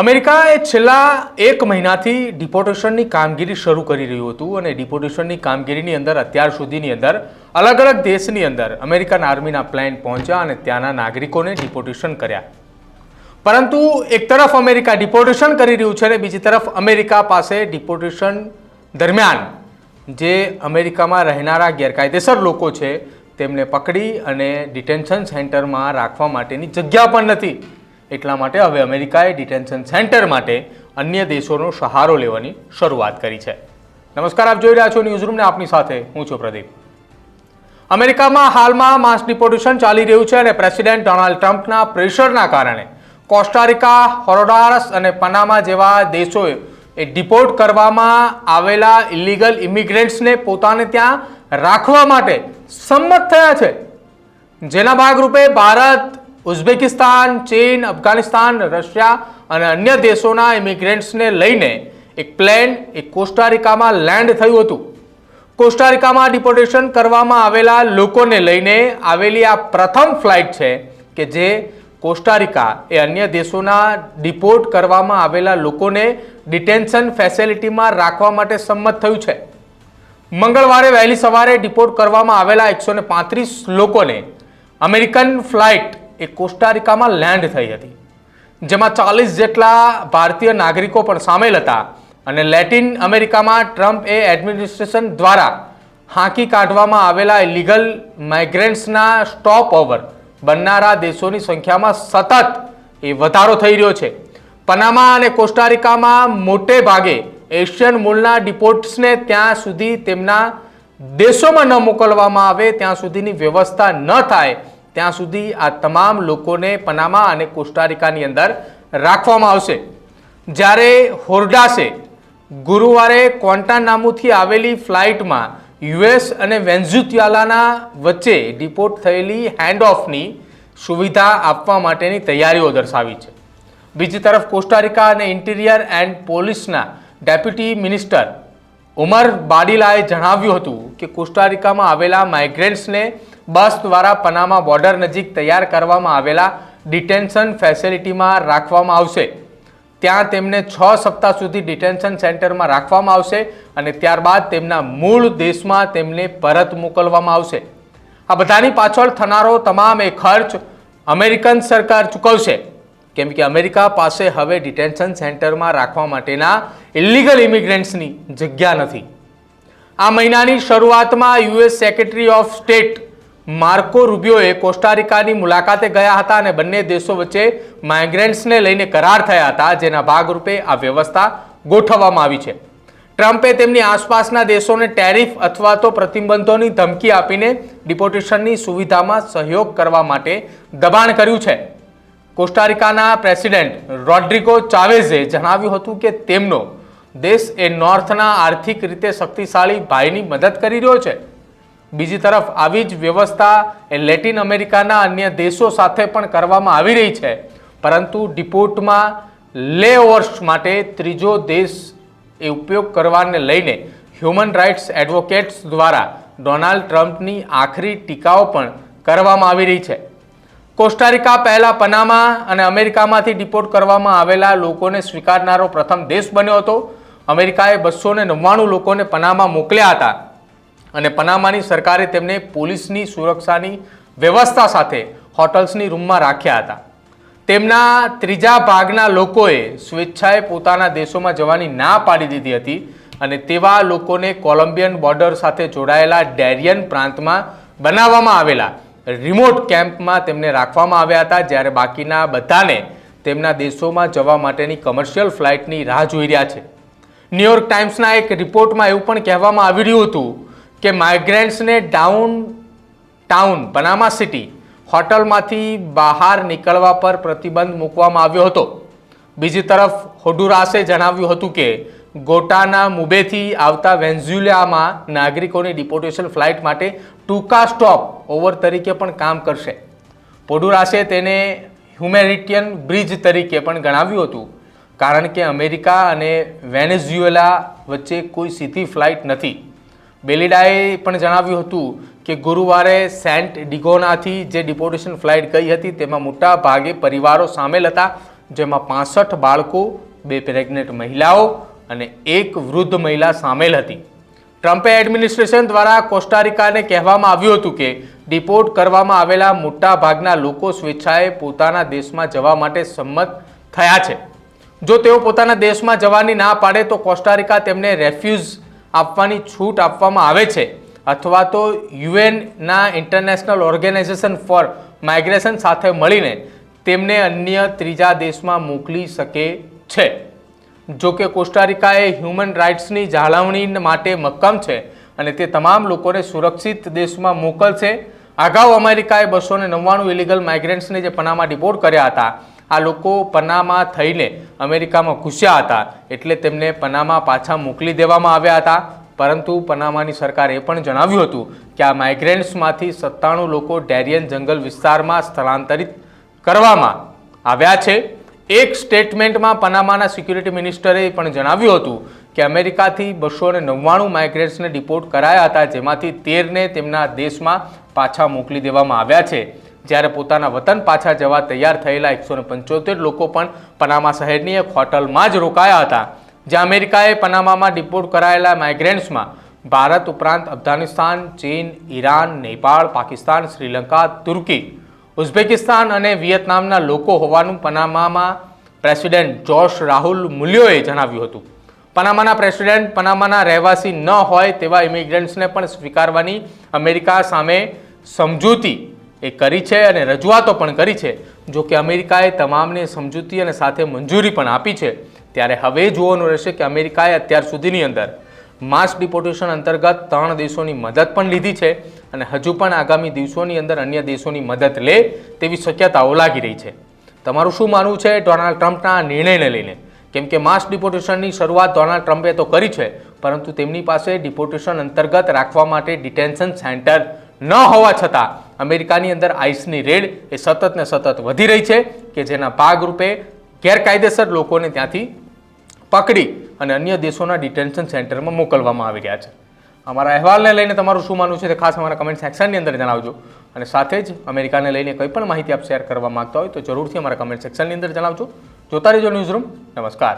America એ છેલ્લા એક મહિનાથી ડિપોર્ટેશનની કામગીરી શરૂ કરી રહ્યું હતું અને ડિપોર્ટેશનની કામગીરીની અંદર અત્યાર સુધીની અંદર અલગ અલગ દેશની અંદર અમેરિકન આર્મીના પ્લેન પહોંચ્યા અને ત્યાંના નાગરિકોને ડિપોર્ટેશન કર્યા. પરંતુ એક તરફ અમેરિકા ડિપોર્ટેશન કરી રહ્યું છે અને બીજી તરફ અમેરિકા પાસે ડિપોર્ટેશન દરમિયાન જે અમેરિકામાં રહેનારા ગેરકાયદેસર લોકો છે તેમને પકડી અને ડિટેન્શન સેન્ટરમાં રાખવા માટેની જગ્યા પણ નથી. એટલા માટે હવે અમેરિકાએ ડિટેન્શન સેન્ટર માટે અન્ય દેશોનો સહારો લેવાની શરૂઆત કરી છે. નમસ્કાર, આપ જોઈ રહ્યા છો ન્યૂઝરૂમને આપની સાથે હું છું પ્રદીપ. અમેરિકામાં હાલમાં માસ ડિપોર્ટેશન ચાલી રહ્યું છે અને પ્રેસિડેન્ટ ડોનાલ્ડ ટ્રમ્પના પ્રેશરના કારણે કોસ્ટારિકા હોરોડારસ અને પનામા જેવા દેશોએ એ ડિપોર્ટ કરવામાં આવેલા ઇલીગલ ઇમિગ્રન્ટ્સને પોતાને ત્યાં રાખવા માટે સંમત થયા છે. જેના ભાગરૂપે ભારત ઉઝબેકિસ્તાન, ચીન, અફઘાનિસ્તાન, રશિયા અને અન્ય દેશોના ઇમિગ્રન્ટ્સને લઈને એક પ્લેન એક કોસ્ટારિકામાં લેન્ડ થયું હતું. કોસ્ટારિકામાં ડિપોર્ટેશન કરવામાં આવેલા લોકોને લઈને આવેલી આ પ્રથમ ફ્લાઇટ છે કે જે કોસ્ટારિકા એ અન્ય દેશોના ડિપોર્ટ કરવામાં આવેલા લોકોને ડિટેન્શન ફેસિલિટીમાં રાખવા માટે સંમત થયું છે. મંગળવારે વહેલી સવારે ડિપોર્ટ કરવામાં આવેલા એકસો લોકોને અમેરિકન ફ્લાઇટ એ કોસ્ટારિકામાં લેન્ડ થઈ હતી. જેમાં ચાલીસ જેટલા ભારતીય નાગરિકો પણ સામેલ હતા અને લેટિન અમેરિકામાં ટ્રમ્પ એ એડમિનિસ્ટ્રેશન દ્વારા હાંકી કાઢવામાં આવેલા ઇલીગલ માઇગ્રન્ટ્સના સ્ટોપ ઓવર બનનારા દેશોની સંખ્યામાં સતત એ વધારો થઈ રહ્યો છે. પનામા અને કોસ્ટારિકામાં મોટે ભાગે એશિયન મૂળના ડિપોર્ટ્સને ત્યાં સુધી તેમના દેશોમાં ન મોકલવામાં આવે, ત્યાં સુધીની વ્યવસ્થા ન થાય ત્યાં સુધી આ તમામ લોકોને પનામા અને કોસ્ટારિકાની અંદર રાખવામાં આવશે. જ્યારે હોર્ડાસે ગુરુવારે ક્વોન્ટાનામુથી આવેલી ફ્લાઇટમાં યુએસ અને વેન્ઝુત્યાલાના વચ્ચે ડિપોર્ટ થયેલી હેન્ડઓફની સુવિધા આપવા માટેની તૈયારીઓ દર્શાવી છે. બીજી તરફ કોસ્ટારિકા અને ઇન્ટિરિયર એન્ડ પોલીસના ડેપ્યુટી મિનિસ્ટર ઉમર બાડીલાએ જણાવ્યું હતું કે કોસ્ટારિકામાં આવેલા માઇગ્રન્ટ્સને બસ દ્વારા પનામા બોર્ડર નજીક તૈયાર કરવામાં આવેલા ડિટેન્શન ફેસિલિટીમાં રાખવામાં આવશે. ત્યાં તેમને છ સપ્તાહ સુધી ડિટેન્શન સેન્ટરમાં રાખવામાં આવશે અને ત્યારબાદ તેમના મૂળ દેશમાં તેમને પરત મોકલવામાં આવશે. આ બધાની પાછળ થનારો તમામ એ ખર્ચ અમેરિકન સરકાર ચૂકવશે. કેમ કે અમેરિકા પાસે હવે ડિટેન્શન સેન્ટરમાં રાખવા માટેના ઇલીગલ ઇમિગ્રન્ટ્સની જગ્યા નથી. આ મહિનાની શરૂઆતમાં US secretary of state Marco રૂબિયોએ કોસ્ટારિકાની મુલાકાતે ગયા હતા અને બંને દેશો વચ્ચે માઇગ્રન્ટ્સને લઈને કરાર થયા હતા, જેના ભાગરૂપે આ વ્યવસ્થા ગોઠવવામાં આવી છે. ટ્રમ્પે તેમની આસપાસના દેશોને ટેરિફ અથવા તો પ્રતિબંધોની ધમકી આપીને ડિપોટેશનની સુવિધામાં સહયોગ કરવા માટે દબાણ કર્યું છે. કોસ્ટારિકાના પ્રેસિડેન્ટ રોડ્રિગો ચાવેઝે જણાવ્યું હતું કે તેમનો દેશ એ નોર્થના આર્થિક રીતે શક્તિશાળી ભાઈની મદદ કરી રહ્યો છે. બીજી તરફ આવી જ વ્યવસ્થા એ લેટિન અમેરિકાના અન્ય દેશો સાથે પણ કરવામાં આવી રહી છે. પરંતુ ડિપોર્ટમાં લે ઓવર્સ માટે ત્રીજો દેશ એ ઉપયોગ કરવાને લઈને હ્યુમન રાઇટ્સ એડવોકેટ્સ દ્વારા ડોનાલ્ડ ટ્રમ્પની આખરી ટીકાઓ પણ કરવામાં આવી રહી છે. કોસ્ટારિકા પહેલાં પનામા અને અમેરિકામાંથી ડિપોર્ટ કરવામાં આવેલા લોકોને સ્વીકારનારો પ્રથમ દેશ બન્યો હતો. અમેરિકાએ બસો નવ્વાણું લોકોને પનામા મોકલ્યા હતા. અને પનામાની સરકારે તેમને પોલીસની સુરક્ષાની વ્યવસ્થા સાથે હોટલ્સની રૂમમાં રાખ્યા હતા. તેમના ત્રીજા ભાગના લોકોએ સ્વેચ્છાએ પોતાના દેશોમાં જવાની ના પાડી દીધી હતી અને તેવા લોકોને કોલંબિયન બોર્ડર સાથે જોડાયેલા ડેરિયન પ્રાંતમાં બનાવવામાં આવેલા રિમોટ કેમ્પમાં તેમને રાખવામાં આવ્યા હતા, જ્યારે બાકીના બધાને તેમના દેશોમાં જવા માટેની કમર્શિયલ ફ્લાઇટની રાહ જોઈ રહ્યા છે. ન્યુયોર્ક ટાઈમ્સના એક રિપોર્ટમાં એવું પણ કહેવામાં આવી રહ્યું હતું કે માઇગ્રન્ટ્સને ડાઉન ટાઉન પનામા સિટી હોટલમાંથી બહાર નીકળવા પર પ્રતિબંધ મૂકવામાં આવ્યો હતો. બીજી તરફ હોડુરાસે જણાવ્યું હતું કે ગોટાના મુબેથી આવતા વેન્ઝ્યુલામાં નાગરિકોની ડિપોટેશન ફ્લાઇટ માટે ટૂંકા સ્ટોપ ઓવર તરીકે પણ કામ કરશે. પોડુરાસે તેને હ્યુમેનિટિયન બ્રિજ તરીકે પણ ગણાવ્યું હતું. કારણ કે અમેરિકા અને વેનેઝ્યુએલા વચ્ચે કોઈ સીધી ફ્લાઇટ નથી. બેલિડાએ પણ જણાવ્યું હતું કે ગુરુવારે સેન્ટ ડિગોનાથી જે ડિપોર્ટેશન ફ્લાઇટ ગઈ હતી તેમાં મોટા ભાગે પરિવારો સામેલ હતા, જેમાં પાસઠ બાળકો, બે પ્રેગ્નેન્ટ મહિલાઓ અને એક વૃદ્ધ મહિલા સામેલ હતી. ટ્રમ્પે એડમિનિસ્ટ્રેશન દ્વારા કોસ્ટારિકાને કહેવામાં આવ્યું હતું કે ડિપોર્ટ કરવામાં આવેલા મોટા ભાગના લોકો સ્વેચ્છાએ પોતાના દેશમાં જવા માટે સંમત થયા છે. જો તેઓ પોતાના દેશમાં જવાની ના પાડે તો કોસ્ટારિકા તેમને રેફ્યુઝ આપવાની છૂટ આપવામાં આવે છે. અથવા તો યુએનના ઇન્ટરનેશનલ ઓર્ગેનાઇઝેશન ફોર માઇગ્રેશન સાથે મળીને તેમને અન્ય ત્રીજા દેશમાં મોકલી શકે છે. જો કે કોસ્ટારિકાએ હ્યુમન રાઇટ્સની જાળવણી માટે મક્કમ છે અને તે તમામ લોકોને સુરક્ષિત દેશમાં મોકલશે. અગાઉ અમેરિકાએ બસો ને નવ્વાણું ઇલીગલ માઇગ્રન્ટ્સને જે પનામાં ડિપોર્ટ કર્યા હતા આ લોકો પનામા થઈને અમેરિકામાં ઘૂસ્યા હતા. એટલે તેમને પનામા પાછા મોકલી દેવામાં આવ્યા હતા. પરંતુ પનામાની સરકારે એ પણ જણાવ્યું હતું કે આ માઇગ્રેન્ટ્સમાંથી સત્તાણું લોકો ડેરિયન જંગલ વિસ્તારમાં સ્થળાંતરિત કરવામાં આવ્યા છે. એક સ્ટેટમેન્ટમાં પનામાના સિક્યુરિટી મિનિસ્ટરે પણ જણાવ્યું હતું કે અમેરિકાથી બસો અને નવ્વાણું માઇગ્રેન્ટ્સને ડિપોર્ટ કરાયા હતા, જેમાંથી તેરને તેમના દેશમાં પાછા મોકલી દેવામાં આવ્યા છે. જ્યારે પોતાના વતન પાછા જવા તૈયાર થયેલા એકસો પંચોતેર લોકો પણ પનામા શહેરની એક હોટલમાં જ રોકાયા હતા, જ્યાં અમેરિકાએ પનામામાં ડિપોર્ટ કરાયેલા માઇગ્રેન્ટ્સમાં ભારત ઉપરાંત અફઘાનિસ્તાન, ચીન, Iran, Nepal, Pakistan, Sri Lanka, Turkey, Uzbekistan અને વિયેતનામના લોકો હોવાનું પનામામાં પ્રેસિડેન્ટ જોશ રાહુલ મુલ્યોએ જણાવ્યું હતું. પનામાના પ્રેસિડેન્ટ પનામાના રહેવાસી ન હોય તેવા ઇમિગ્રન્ટ્સને પણ સ્વીકારવાની અમેરિકા સામે સમજૂતી એ કરી છે અને રજૂઆતો પણ કરી છે. જો કે અમેરિકાએ તમામને સમજૂતી અને સાથે મંજૂરી પણ આપી છે, ત્યારે હવે જોવાનું રહેશે કે અમેરિકાએ અત્યાર સુધીની અંદર માસ ડિપોર્ટેશન અંતર્ગત ત્રણ દેશોની મદદ પણ લીધી છે અને હજુ પણ આગામી દિવસોની અંદર અન્ય દેશોની મદદ લે તેવી શક્યતાઓ લાગી રહી છે. તમારું શું માનવું છે ડોનાલ્ડ ટ્રમ્પના આ નિર્ણયને લઈને? કેમ કે માસ ડિપોર્ટેશનની શરૂઆત ડોનાલ્ડ ટ્રમ્પે તો કરી છે, પરંતુ તેમની પાસે ડિપોર્ટેશન અંતર્ગત રાખવા માટે ડિટેન્શન સેન્ટર ન હોવા છતાં અમેરિકાની અંદર આઈસની રેડ એ સતત ને સતત વધી રહી છે કે જેના ભાગરૂપે ગેરકાયદેસર લોકોને ત્યાંથી પકડી અને અન્ય દેશોના ડિટેન્શન સેન્ટરમાં મોકલવામાં આવી રહ્યા છે. અમારા અહેવાલને લઈને તમારું શું માનવું છે તે ખાસ અમારા કમેન્ટ સેક્શનની અંદર જણાવજો. અને સાથે જ અમેરિકાને લઈને કંઈ પણ માહિતી આપ શેર કરવા માગતા હોય તો જરૂરથી અમારા કમેન્ટ સેક્શનની અંદર જણાવજો. જોતા રહેજો ન્યૂઝરૂમ નમસ્કાર.